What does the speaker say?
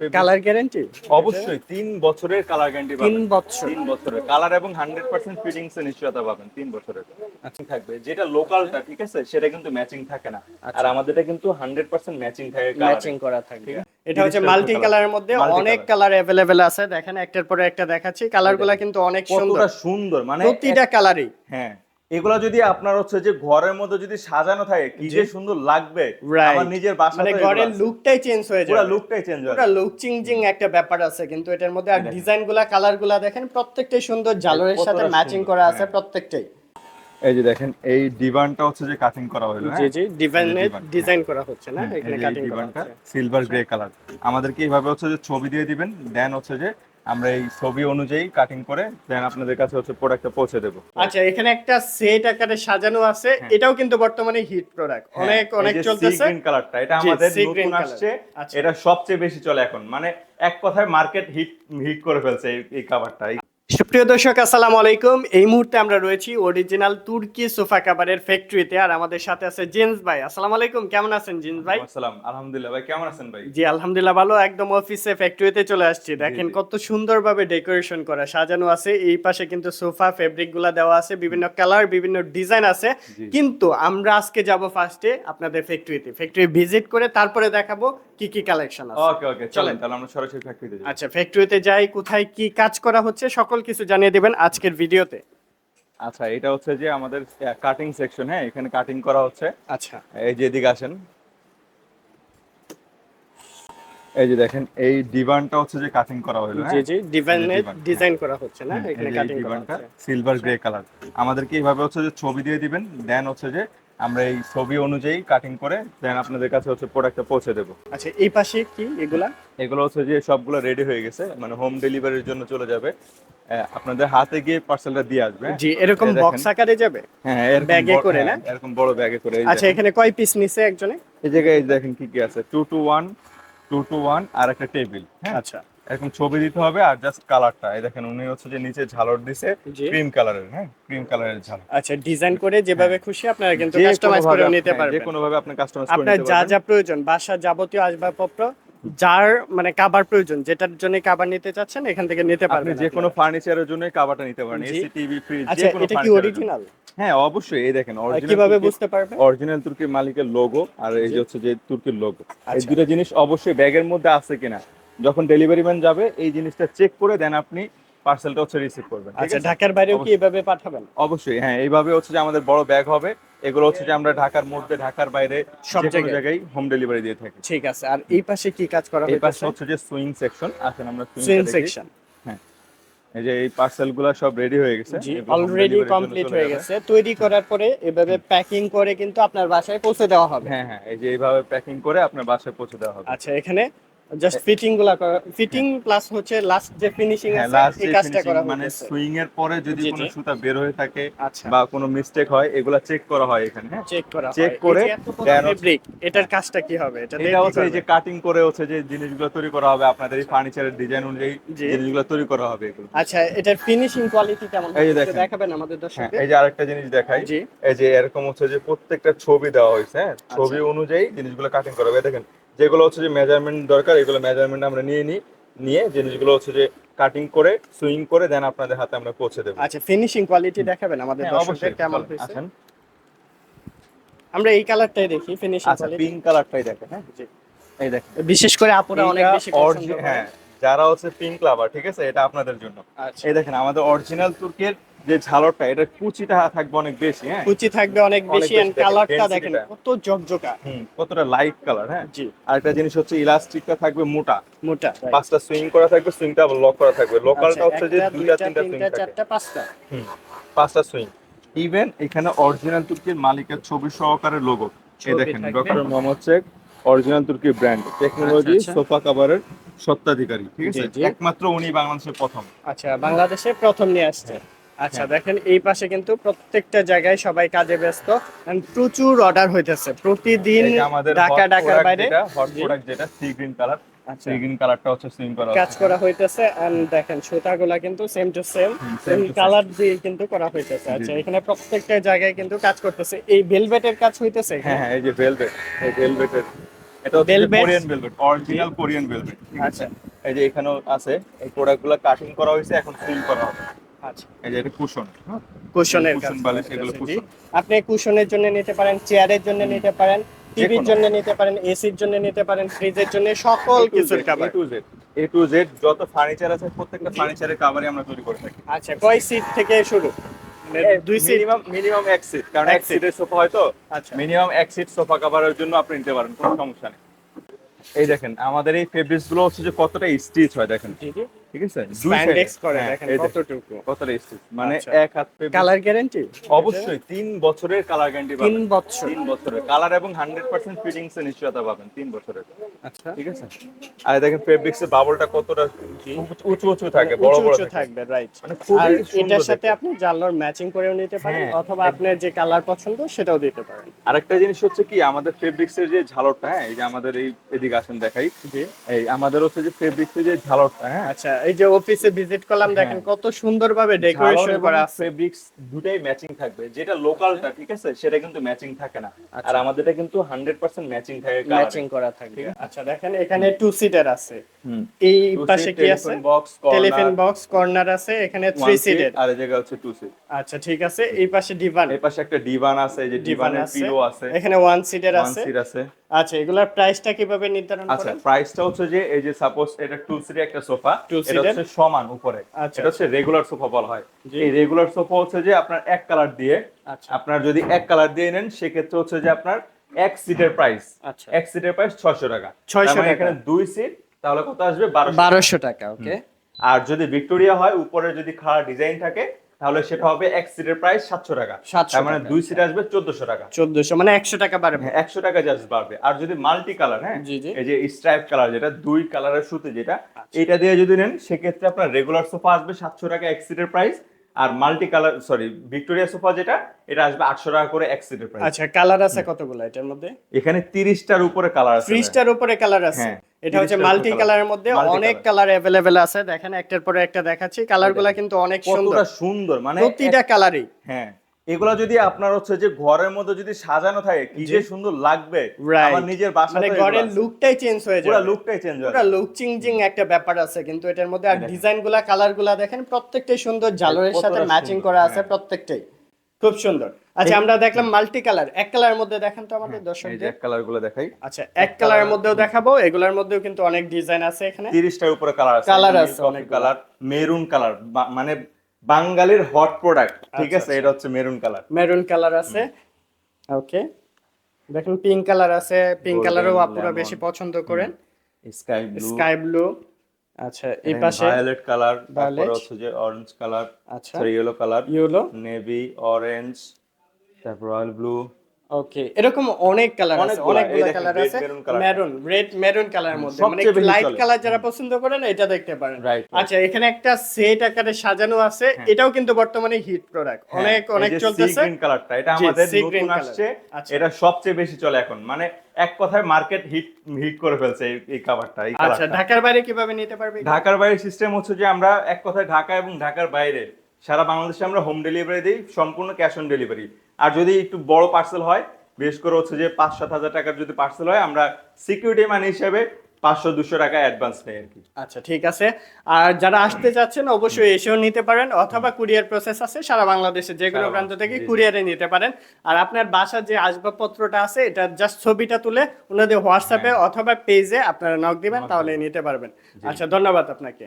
Colour guarantee অবশ্যই তিন বছরের কালার গ্যারান্টি তিন বছর। তিন বছরের। কালার এবং হান্ড্রেড পার্সেন্ট ফিটিংস এর নিশ্চয়তা পাবেন তিন বছরের। আচ্ছা। থাকবে। যেটা লোকালটা ঠিক আছে সেটা কিন্তু ম্যাচিং থাকে না। আর আমাদেরটা কিন্তু হান্ড্রেড পার্সেন্ট ম্যাচিং থাকে ম্যাচিং করা আছে। এটা হচ্ছে মাল্টি। কালারের মধ্যে অনেক কালার অ্যাভেলেবেল আছে। দেখেন একটার পরে একটা দেখাচ্ছি। কালারগুলো কিন্তু অনেক সুন্দর। সুন্দর মানে প্রতিটা কালারই হ্যাঁ। এগুলা যদি আপনার হচ্ছে যে ঘরের মধ্যে যদি সাজানো থাকে কি যে সুন্দর লাগবে আমার নিজের বাসা মানে ঘরের লুকটাই চেঞ্জ হয়ে যায় পুরো লুকটাই চেঞ্জ হয় পুরো হয় লুক চিংজিং একটা ব্যাপার আছে কিন্তু এটার মধ্যে আর ডিজাইনগুলা কালারগুলা দেখেন প্রত্যেকটাই সুন্দর জালোরের কতটা সাথে ম্যাচিং করা আছে হ্যাঁ। প্রত্যেকটাই। এই যে দেখেন এই ডিভানটা হচ্ছে যে কাটিং করা হলো জি জি divan, ডিজাইন করা হচ্ছে না? হ্যাঁ, এখানে কাটিং করা সিলভার গ্রে কালার আমাদেরকে এইভাবে হচ্ছে যে ছবি দিয়ে দিবেন দেন হচ্ছে যে আমরা এই ছবি অনুযায়ী কাটিং করে দেন আপনাদের কাছে হচ্ছে প্রোডাক্টটা পৌঁছে দেবো। আচ্ছা এখানে একটা সেট আকারে সাজানো আছে। এটাও কিন্তু বর্তমানে হিট প্রোডাক্ট হ্যাঁ, অনেক অনেক চলতেছে। গ্রিন কালারটা এটা আমাদের নতুন আসছে। আচ্ছা। এটা সবচেয়ে বেশি চলে এখন। মানে এক কথায় মার্কেট হিট হিট করে ফেলছে এই- এই কাভারটা সুপ্রিয় দর্শক আসসালামু আলাইকুম। এই মুহূর্তে আমরা রয়েছি অরিজিনাল তুর্কি সোফা কাভারের ফ্যাক্টরিতে আর আমাদের সাথে আছে জেন্স ভাই। আসসালামু আলাইকুম কেমন আছেন জেন্স ভাই? আসসালাম। আলহামদুলিল্লাহ ভাই কেমন আছেন ভাই? জি আলহামদুলিল্লাহ ভালো। একদম অফিসে ফ্যাক্টরিতে চলে আসছি। দেখেন। কত সুন্দরভাবে ডেকোরেশন করা সাজানো আছে। এই পাশে কিন্তু সোফা ফেব্রিকগুলা দেওয়া আছে বিভিন্ন কালার বিভিন্ন ডিজাইন আছে। কিন্তু আমরা আজকে যাব ফার্স্টে আপনাদের ফ্যাক্টরিতে ফ্যাক্টরি ভিজিট করে তারপরে দেখাবো কি কি কালেকশন আছে? ওকে ওকে চলেন তাহলে আমরা সরাসরি ফ্যাক্টরিতে যাই। আচ্ছা ফ্যাক্টরিতে যাই কোথায় কি কাজ করা হচ্ছে সকল কিছু জানিয়ে দিবেন আজকের ভিডিওতে। আচ্ছা এটা হচ্ছে যে আমাদের কাটিং সেকশন হ্যাঁ এখানে কাটিং করা হচ্ছে। আচ্ছা। এই যে এদিকে আসেন। এই যে দেখেন এই ডিভানটা হচ্ছে যে কাটিং করা হলো জি জি ডিজাইনের ডিজাইন করা হচ্ছে না? হ্যাঁ, এখানে কাটিং করা হচ্ছে। সিলভার গ্রে কালার আমাদেরকে এইভাবে হচ্ছে যে ছবি দিয়ে দিবেন দেন হচ্ছে যে আমরা এই ছবি অনুযায়ী কাটিং করে দেন আপনাদের কাছে হচ্ছে প্রোডাক্টটা পৌঁছে দেবো। আচ্ছা এই পাশে কি এগুলা? এগুলো হচ্ছে যে সবগুলো রেডি হয়ে গেছে মানে হোম ডেলিভারির জন্য চলে যাবে। আপনাদের হাতে গিয়ে পার্সেলটা দিয়ে আসবে? জি এরকম বক্স আকারে যাবে? হ্যাঁ ব্যাগে করে হ্যাঁ, না? এরকম বড় ব্যাগে করে আচ্ছা এখানে কয় পিস নিছে একজনে? এই জায়গায় দেখেন কি কি আছে two two one two two one আর একটা টেবিল হ্যাঁ? আচ্ছা। এরকম ছবি দিতে হবে আর জাস্ট কালারটা এই দেখেন উনি হচ্ছে যে নিচে ঝালর দিছে ক্রিম কালারের হ্যাঁ? ক্রিম কালারের ঝালর আচ্ছা ডিজাইন করে যেভাবে খুশি আপনারা কিন্তু কাস্টমাইজ করে নিতে আপনি- হ্যাঁ, যে কোনো ভাবে আপনি কাস্টমাইজ করে আপনার নিতে যা পারবেন। যা প্রয়োজন বাসা যাবতীয় আসবাবপত্র যার মানে কাবার প্রয়োজন যেটার জন্য কাবার নিতে চাচ্ছেন এখান থেকে নিতে আপনি পারবেন যে কোনো ফার্নিচারের জন্য কাভারটা নিতে পারেন এসি টিভি ফ্রিজ যে আচ্ছা কোনো এটা কি। অরিজিনাল হ্যাঁ অবশ্যই এই দেখেন অরিজিনাল কীভাবে বুঝতে পারবেন? অরিজিনাল তুর্কি মালিকের লোগো আর এই যে হচ্ছে যে তুর্কির লোগো এই আচ্ছা। দুটো জিনিস অবশ্যই ব্যাগের মধ্যে আছে কিনা যখন ডেলিভারি ম্যান যাবে এই জিনিসটা চেক করে দেন আপনি পার্সেলটা হচ্ছে রিসিভ করবেন আচ্ছা ঢাকার বাইরেও কি এভাবে পাঠাবেন? অবশ্যই হ্যাঁ এইভাবে হচ্ছে যে আমাদের বড় ব্যাগ হবে এগুলো হচ্ছে যে আমরা ঢাকার মধ্যে ঢাকার বাইরে সব জায়গায়। হোম ডেলিভারি দিয়ে থাকি। ঠিক আছে আর এই পাশে কি কাজ করা এই পাশে হচ্ছে যে সুইং সেকশন আসেন আমরা সুইং সেকশন এই যে এই পার্সেলগুলা সব রেডি হয়ে গেছে। অলরেডি কমপ্লিট হয়ে গেছে। তৈরি করার পরে এভাবে প্যাকিং করে কিন্তু আপনার বাসায় পৌঁছে দেওয়া হবে। হ্যাঁ হ্যাঁ এই যে এইভাবে প্যাকিং করে আপনার বাসায় পৌঁছে দেওয়া হবে। আচ্ছা এখানে জাস্ট ফিটিংগুলা ফিটিং প্লাস হচ্ছে লাস্ট যে ফিনিশিং হ্যাঁ আছে এই কাজটা করা মানে সুইং এর পরে যদি কোনো সুতা বের হয়ে থাকে আচ্ছা। বা কোনো মিস্টেক হয় এগুলা চেক করা হয় এখানে হ্যাঁ? চেক করা হয়। করে বড় then- fabric, এটার কাজটা কি হবে? এটা এটা হচ্ছে এই যে কাটিং করে হচ্ছে যে জিনিসগুলো তৈরি করা হবে আপনাদের এই ফার্নিচারের ডিজাইন অনুযায়ী। জিনিসগুলো তৈরি করা হবে এগুলো। আচ্ছা এটার ফিনিশিং কোয়ালিটি কেমন? এই দেখেন। দেখাবেন আমাদের হ্যাঁ দর্শকদের? এই যে আরেকটা জিনিস দেখাই। এই যে এরকম হচ্ছে যে প্রত্যেকটা ছবি দেওয়া হয়েছে হ্যাঁ? আচ্ছা। ছবি অনুযায়ী জিনিসগুলো কাটিং করা হবে। দেখেন যেগুলো হচ্ছে যে মেজারমেন্ট দরকার এগুলো মেজারমেন্ট আমরা নিয়ে নিই নিয়ে জিনিসগুলো হচ্ছে যে কাটিং করে সুইং করে দেন আপনাদের হাতে আমরা পৌঁছে দেবো। আচ্ছা ফিনিশিং কোয়ালিটি দেখাবেন আমাদের হ্যাঁ, দর্শকদের কেমন হয়েছে? আসেন আমরা এই কালারটাই দেখি ফিনিশিং আচ্ছা পিঙ্ক কালারটাই দেখেন হ্যাঁ জি। এই দেখেন। বিশেষ করে আপুরা অনেক বেশি পছন্দ হ্যাঁ যারা হচ্ছে পিঙ্ক লাভার ঠিক আছে এটা আপনাদের জন্য। আচ্ছা। এই দেখেন আমাদের অরিজিনাল তুর্কের যে ঝালরটা এটা কুচিটা থাকবে অনেক বেশি হ্যাঁ? কুচি থাকবে অনেক বেশি এন্ড কালারটা দেখেন কত জকজকা হুম, কতটা লাইট কালার হ্যাঁ? জি। আরেকটা জিনিস হচ্ছে ইলাস্টিকটা থাকবে মোটা। মোটা পাঁচটা সুইং করা থাকবে সুইংটা লক করা থাকবে। লোকালটা আচ্ছা, হচ্ছে যে দুইটা তিনটা সুইং তিনটা, থাকে। চারটা, পাঁচটা। হুম, পাঁচটা সুইং ইভেন এখানে অরিজিনাল তুর্কির মালিকের ছবি সহকারে লোগো এই দেখেন থাকবে। ডক্টর মোহাম্মদ শেখ অরিজিনাল তুর্কি ব্র্যান্ড টেকনোলজি। সোফা কাভারের সত্ত্বাধিকারী ঠিক আছে। একমাত্র উনি বাংলাদেশের প্রথম। আচ্ছা বাংলাদেশে প্রথম নিয়ে আসছে। আচ্ছা দেখেন এই পাশে কিন্তু প্রত্যেকটা জায়গায় সবাই কাজে ব্যস্ত প্রচুর অর্ডার হইতেছে। প্রতিদিন ঢাকা ঢাকার বাইরে। যেটা হট প্রোডাক্ট যেটা সি গ্রিন কালার আচ্ছা। গ্রিন কালারটা হচ্ছে সুইং করা কাজ করা হইতেছে এন্ড দেখেন সুতাগুলা কিন্তু same to same same colour দিয়ে কিন্তু করা হইতেছে। আচ্ছা এখানে প্রত্যেকটা জায়গায় কিন্তু কাজ করতেছে। এই ভেলভেটের কাজ হইতেছে হ্যাঁ হ্যাঁ এই যে ভেলভেট এই ভেলভেটের এটা হচ্ছে Korean velvet original Korean velvet আচ্ছা। এই যে এখানেও আছে এই প্রোডাক্টগুলো কাটিং করা হয়েছে এখন করা হবে। আচ্ছা। এই যে এটা কুশন কুশনের কুশন বালিশ এগুলো কুশন। আপনি কুশনের জন্য নিতে পারেন চেয়ারের জন্য নিতে পারেন টিভির জন্য নিতে পারেন এসির জন্য নিতে পারেন ফ্রিজের জন্য সকল কিছুর কাভার এ টু জেড যত ফার্নিচার আছে প্রত্যেকটা ফার্নিচারের কাভারই আমরা তৈরি করে থাকি। আচ্ছা কয় সিট থেকে শুরু? মানে দুই সিট মিনিমাম মিনিমাম এক সিট কারণ এক সিটের সোফা হয়তো আচ্ছা। মিনিমাম এক সিট সোফা কাভারের জন্য আপনি নিতে পারেন কোনো সমস্যা নেই। এই দেখেন আমাদের এই ফেব্রিক্সগুলো হচ্ছে যে কতটা স্টিচ হয় দেখেন। ঠিক আছে? স্প্যান্ডেক্স করে দেখেন কতটুকু। কতটা স্টিচ মানে। এক হাত fabric- কালার গ্যারান্টি অবশ্যই তিন বছরের কালার গ্যারান্টি তিন পাবেন বছর। তিন বছরের। কালার এবং হান্ড্রেড পার্সেন্ট ফিটিংস এর নিশ্চয়তা পাবেন তিন বছরের। আচ্ছা। ঠিক আছে? আর দেখেন ফেব্রিক্স এর বাবলটা কতটা উঁচু উঁচু থাকে বড় বড় থাকবে রাইট আর এটার সাথে আপনি জানলার ম্যাচিং করেও নিতে পারেন হ্যাঁ, অথবা আপনার যে কালার পছন্দ সেটাও দিতে পারেন। আরেকটা জিনিস হচ্ছে কি আমাদের ফেব্রিক্স এর যে ঝালরটা হ্যাঁ এই যে আমাদের এই এদিকে আসেন দেখাই। এই আমাদের হচ্ছে যে ফেব্রিক্স এর যে ঝালরটা হ্যাঁ আচ্ছা। এই যে অফিসে ভিজিট করলাম দেখেন কত সুন্দরভাবে ডেকোরেশন করা আছে। ফেব্রিক্স দুটাই ম্যাচিং থাকবে। যেটা লোকালটা ঠিক আছে সেটা কিন্তু ম্যাচিং থাকে না। আচ্ছা। আর আমাদেরটা কিন্তু 100% ম্যাচিং থাকে ম্যাচিং করা থাকবে আচ্ছা দেখেন এখানে টু সিটার আছে। এই পাশে কি আছে? টেলিফোন বক্স কর্নার আছে। এখানে থ্রি সিটের আর এই জায়গা হচ্ছে টু সিট আচ্ছা ঠিক আছে। এই পাশে ডিভান এই পাশে একটা ডিভান আছে এই যে ডিভান ডিভানের পিলো আছে। এখানে ওয়ান সিটের ওয়ান আছে। সিট আছে। আচ্ছা এগুলার প্রাইসটা কীভাবে নির্ধারণ করেন আচ্ছা করেন? প্রাইসটা হচ্ছে যে এই যে সাপোজ এটা টু সিটের একটা সোফা এটা হচ্ছে সমান উপরে। আচ্ছা। এটা হচ্ছে রেগুলার সোফা বলা হয়। এই রেগুলার সোফা হচ্ছে যে আপনার এক কালার দিয়ে আচ্ছা। আপনার যদি এক কালার দিয়ে নেন সেক্ষেত্রে হচ্ছে যে আপনার এক সিটের প্রাইস আচ্ছা। এক সিটের প্রাইস ছয়শো টাকা। 600 তার মানে টাকা। এখানে দুই সিট তাহলে কত আসবে? বারোশো টাকা। ওকে আর যদি ভিক্টোরিয়া হয় উপরে যদি খাড়া ডিজাইন থাকে তাহলে সেটা হবে এক সিটের প্রাইস সাতশো টাকা। 700 তার মানে দুই সিট আসবে চোদ্দশো টাকা। চোদ্দশো মানে একশো টাকা বাড়বে। হ্যাঁ একশো টাকা জাস্ট বাড়বে। আর যদি মাল্টি কালার হ্যাঁ। এই যে স্ট্রাইপ কালার যেটা দুই কালারের সুতে যেটা আচ্ছা। এটা দিয়ে যদি নেন সেক্ষেত্রে আপনার রেগুলার সোফা আসবে সাতশো টাকা এক সিটের প্রাইস আর multi colour sorry Victoria sofa যেটা এটা আসবে আটশো টাকা করে এক সিটের প্রাইস আচ্ছা কালার আছে কতগুলো এটার মধ্যে? এখানে তিরিশটার উপরে কালার আছে। তিরিশটার উপরে কালার আছে। হ্যাঁ, এটা হচ্ছে 30 টার মাল্টি কালারের মধ্যে অনেক কালার অ্যাভেলেবেল আছে। দেখেন একটার পরে একটা দেখাচ্ছি। কালারগুলো কিন্তু অনেক সুন্দর। সুন্দর মানে প্রতিটা কালারই হ্যাঁ। এগুলা যদি আপনার হচ্ছে যে ঘরের মধ্যে যদি সাজানো থাকে কি যে সুন্দর লাগবে আমার নিজের বাসা মানে ঘরের লুকটাই চেঞ্জ হয়ে যায় পুরো লুকটাই চেঞ্জ হয় পুরো লুক চিংজিং একটা ব্যাপার আছে কিন্তু এটার মধ্যে আর ডিজাইনগুলা কালারগুলা দেখেন প্রত্যেকটাই সুন্দর ঝালরের সাথে ম্যাচিং করা আছে হ্যাঁ। প্রত্যেকটাই। খুব সুন্দর। আচ্ছা আমরা দেখলাম মাল্টি কালার এক কালার মধ্যে দেখেন তো আমাদের দর্শকদের। কালারগুলো দেখাই। আচ্ছা এক কালারের মধ্যেও দেখাবো এগুলোর মধ্যেও কিন্তু অনেক ডিজাইন আছে এখানে। তিরিশটার উপরে কালার আছে। কালার আছে অনেক কালার মেরুন কালার মানে বাঙালির হট প্রোডাক্ট ঠিক আচ্ছা, আছে এটা হচ্ছে মেরুন কালার মেরুন কালার আছে। ওকে দেখেন পিঙ্ক কালার আছে। পিঙ্ক কালারও আপুরা বেশি পছন্দ করেন। স্কাই ব্লু স্কাই ব্লু আচ্ছা এই পাশে ভায়োলেট কালার তারপরে হচ্ছে যে অরেঞ্জ কালার আচ্ছা। Yellow colour yellow navy orange তারপর রয়্যাল ব্লু ওকে এরকম অনেক কালার আছে অনেকগুলা, কালার আছে। মেরুন রেড মেরুন কালারের মধ্যে। মানে লাইট কালার যারা পছন্দ করেন এটা দেখতে পারেন. আচ্ছা এখানে একটা সেট আকারে সাজানো আছে। এটাও কিন্তু বর্তমানে হিট প্রোডাক্ট অনেক অনেক চলতেছে। গ্রিন কালারটা এটা আমাদের নতুন আসছে। আচ্ছা। এটা সবচেয়ে বেশি চলে এখন। মানে এক কথায় মার্কেট হিট হিট করে ফেলছে এই- কাভারটা এই আচ্ছা ঢাকার বাইরে কীভাবে নিতে পারবে? ঢাকার বাইরে সিস্টেম হচ্ছে যে আমরা এক কথায় ঢাকা এবং ঢাকার বাইরে সারা বাংলাদেশে আমরা হোম ডেলিভারি দিই সম্পূর্ণ ক্যাশ অন ডেলিভারি আর যদি একটু বড় পার্সেল হয় বিশেষ করে হচ্ছে যে পাঁচ সাত হাজার টাকার যদি পার্সেল হয় আমরা সিকিউরিটি মানি হিসেবে পাঁচশো দুশো টাকা অ্যাডভান্স নেই আর কি। আচ্ছা ঠিক আছে। আর যারা আসতে চাচ্ছেন অবশ্যই এসেও নিতে পারেন অথবা কুরিয়ার প্রসেস আছে সারা বাংলাদেশে যে কোনো প্রান্ত থেকে। কুরিয়ারে নিতে পারেন। আর আপনার বাসার যে আসবাবপত্রটা আছে এটা জাস্ট ছবিটা তুলে ওনাদের হোয়াটসঅ্যাপে হ্যাঁ। অথবা পেজে আপনারা নক দিবেন তাহলে নিতে পারবেন। আচ্ছা ধন্যবাদ আপনাকে।